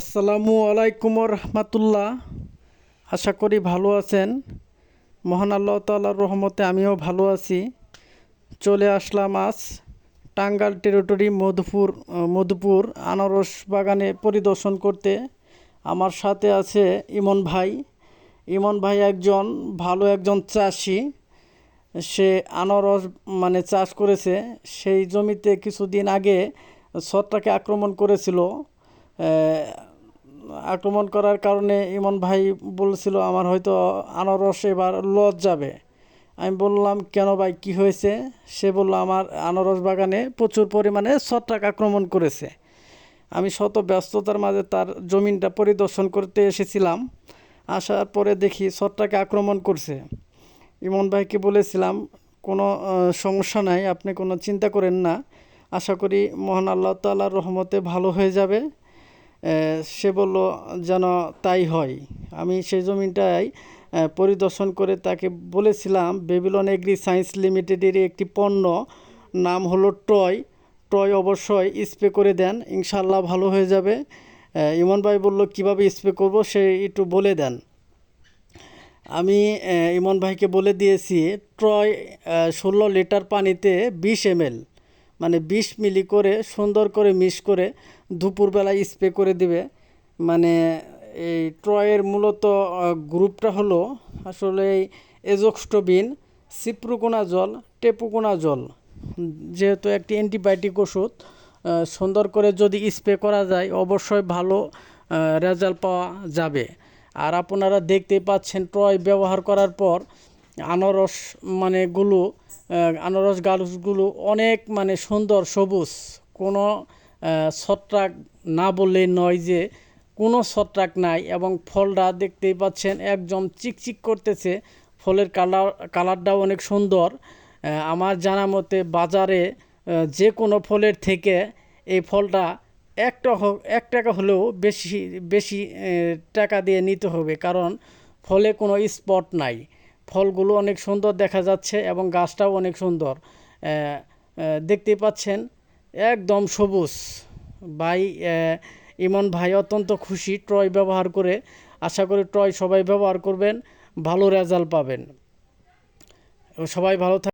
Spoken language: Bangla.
আসসালামু আলাইকুম রহমতুল্লাহ। আশা করি ভালো আছেন। মহান আল্লাহ তাল্লাহর রহমতে আমিও ভালো আছি। চলে আসলাম আজ টাঙ্গাল টেরিটরি মধুপুর মধুপুর আনারস বাগানে পরিদর্শন করতে। আমার সাথে আছে ইমন ভাই। ইমন ভাই একজন, ভালো একজন চাষি। সে আনারস মানে চাষ করেছে। সেই জমিতে কিছুদিন আগে ছত্রাকে আক্রমণ করেছিল। আক্রমণ করার কারণে ইমন ভাই বলছিল, আমার হয়তো আনারস এবার লজ যাবে। আমি বললাম, কেন ভাই, কি হয়েছে? সে বলল, আমার আনারস বাগানে প্রচুর পরিমাণে ছত্রাক আক্রমণ করেছে। আমি শত ব্যস্ততার মাঝে তার জমিনটা পরিদর্শন করতে এসেছিলাম। আসার পরে দেখি ছত্রাকে আক্রমণ করছে। ইমন ভাইকে বলেছিলাম, কোনো সমস্যা নাই, আপনি কোনো চিন্তা করেন না। আশা করি মহান আল্লাহ তাল্লাহর রহমতে ভালো হয়ে যাবে। সে বলল, যেন তাই হয়। আমি সেই জমিটাই পরিদর্শন করে তাকে বলেছিলাম, বেবিলন এগ্রি সায়েন্স লিমিটেডের একটি পণ্য, নাম হলো টয়। টয় অবশ্যই স্প্রে করে দেন ইনশাল্লাহ ভালো হয়ে যাবে। ইমন ভাই বলল, কীভাবে স্প্রে করব সে একটু বলে দেন। আমি ইমন ভাইকে বলে দিয়েছি ট্রয় ষোলো লিটার পানিতে বিশ এমএল মানে বিশ মিলি করে সুন্দর করে মিক্স করে দুপুরবেলায় স্প্রে করে দিবে। মানে এই ট্রয়ের মূলত গ্রুপটা হলো আসলে এই এজোক্সটোবিন, সিপ্রুকোনা জল, টেপুকোনা জল। যেহেতু একটি অ্যান্টিবায়োটিক ওষুধ সুন্দর করে যদি স্প্রে করা যায়, অবশ্যই ভালো রেজাল্ট পাওয়া যাবে। আর আপনারা দেখতেই পাচ্ছেন ট্রয় ব্যবহার করার পর আনারস মানে গুলো আনারস গাছগুলো অনেক মানে সুন্দর সবুজ। কোনো ছত্রাক না বললেই নয় যে কোনো ছত্রাক নাই এবং ফলটা দেখতেই পাচ্ছেন একদম চিকচিক করতেছে। ফলের কালার, কালারটাও অনেক সুন্দর। আমার জানা মতে বাজারে যে কোনো ফলের থেকে এই ফলটা একটা হোক এক টাকা হলেও বেশি বেশি টাকা দিয়ে নিতে হবে। কারণ ফলে কোনো স্পট নাই। ফলগুলো অনেক সুন্দর দেখা যাচ্ছে এবং গাছটাও অনেক সুন্দর। দেখতেই পাচ্ছেন একদম সবুজ। ভাই ইমন ভাই অত্যন্ত খুশি ট্রয় ব্যবহার করে। আশা করি ট্রয় সবাই ব্যবহার করবেন, ভালো রেজাল্ট পাবেন। সবাই ভালো